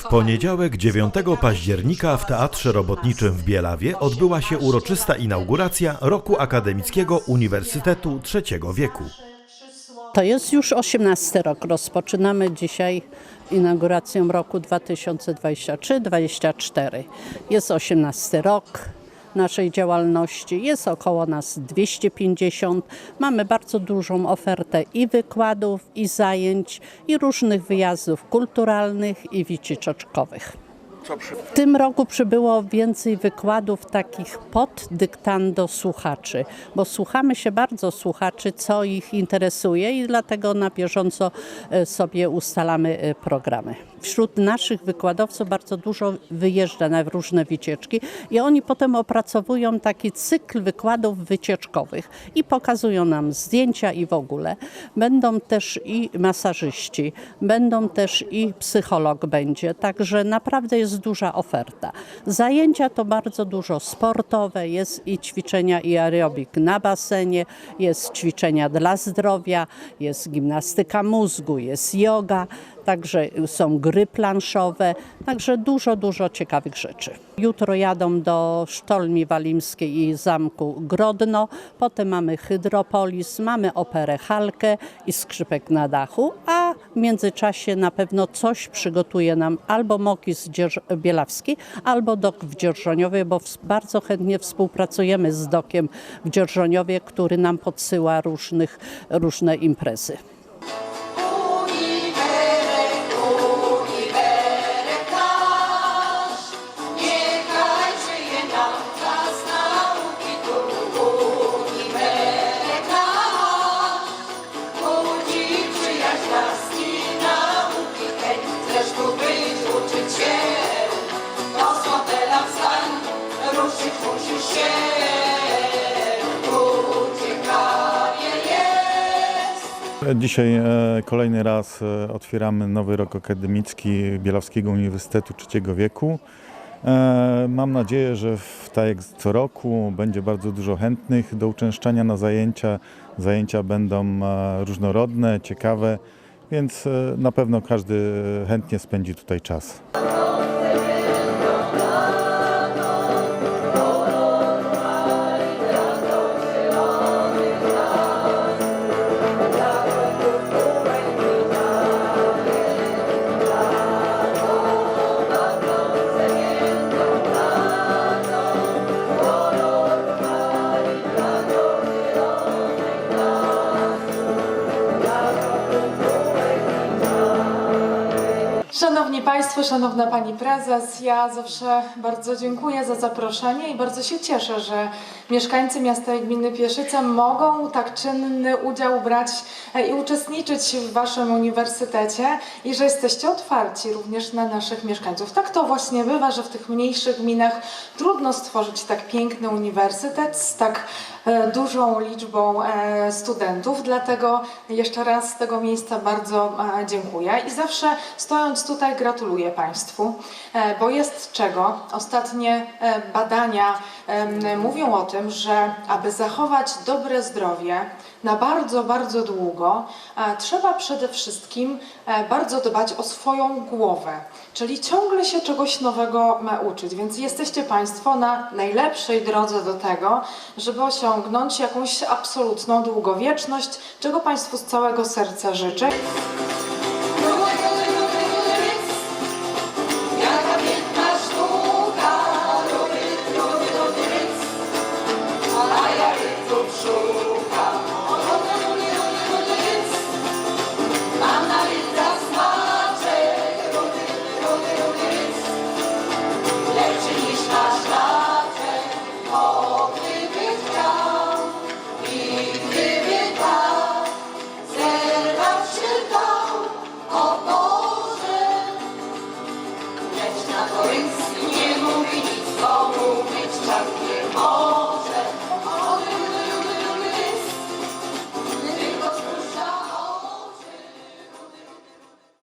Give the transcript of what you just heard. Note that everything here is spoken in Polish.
W poniedziałek 9 października w Teatrze Robotniczym w Bielawie odbyła się uroczysta inauguracja roku akademickiego Uniwersytetu Trzeciego Wieku. To jest już 18 rok. Rozpoczynamy dzisiaj inaugurację roku 2023-2024. Jest 18 rok naszej działalności. Jest około nas 250. Mamy bardzo dużą ofertę i wykładów, i zajęć, i różnych wyjazdów kulturalnych i wycieczkowych. W tym roku przybyło więcej wykładów takich pod dyktando słuchaczy, bo słuchamy się bardzo słuchaczy, co ich interesuje i dlatego na bieżąco e, sobie ustalamy e, programy. Wśród naszych wykładowców bardzo dużo wyjeżdża na różne wycieczki i oni potem opracowują taki cykl wykładów wycieczkowych i pokazują nam zdjęcia i w ogóle. Będą też i masażyści, będą też i psycholog będzie, także naprawdę jest duża oferta. Zajęcia to bardzo dużo sportowe, jest i ćwiczenia i aerobik na basenie, jest ćwiczenia dla zdrowia, jest gimnastyka mózgu, jest yoga, także są gry planszowe, także dużo, dużo ciekawych rzeczy. Jutro jadą do Sztolni Walimskiej i Zamku Grodno, potem mamy Hydropolis, mamy operę Halkę i Skrzypek na dachu, a w międzyczasie na pewno coś przygotuje nam albo Mokis Bielawski, albo Dok w Dzierżoniowie, bo bardzo chętnie współpracujemy z Dokiem w Dzierżoniowie, który nam podsyła różnych, różne imprezy. Dzisiaj e, kolejny raz e, otwieramy nowy rok akademicki Bielawskiego Uniwersytetu Trzeciego Wieku. E, Mam nadzieję, że w, tak jak co roku będzie bardzo dużo chętnych do uczęszczania na zajęcia. Zajęcia będą różnorodne, ciekawe, więc na pewno każdy chętnie spędzi tutaj czas. Szanowni Państwo, Szanowna Pani Prezes, ja zawsze bardzo dziękuję za zaproszenie i bardzo się cieszę, że mieszkańcy miasta i gminy Pieszyce mogą tak czynny udział brać e, i uczestniczyć w Waszym uniwersytecie i że jesteście otwarci również na naszych mieszkańców. Tak to właśnie bywa, że w tych mniejszych gminach trudno stworzyć tak piękny uniwersytet z tak dużą liczbą e, studentów, dlatego jeszcze raz z tego miejsca bardzo e, dziękuję i zawsze stojąc tutaj gratuluję Państwu, e, bo jest czego. Ostatnie e, badania mówią o tym, że aby zachować dobre zdrowie na bardzo, bardzo długo, e, trzeba przede wszystkim e, bardzo dbać o swoją głowę, czyli ciągle się czegoś nowego e, uczyć, więc jesteście Państwo na najlepszej drodze do tego, żeby osiągnąć jakąś absolutną długowieczność, czego Państwu z całego serca życzę.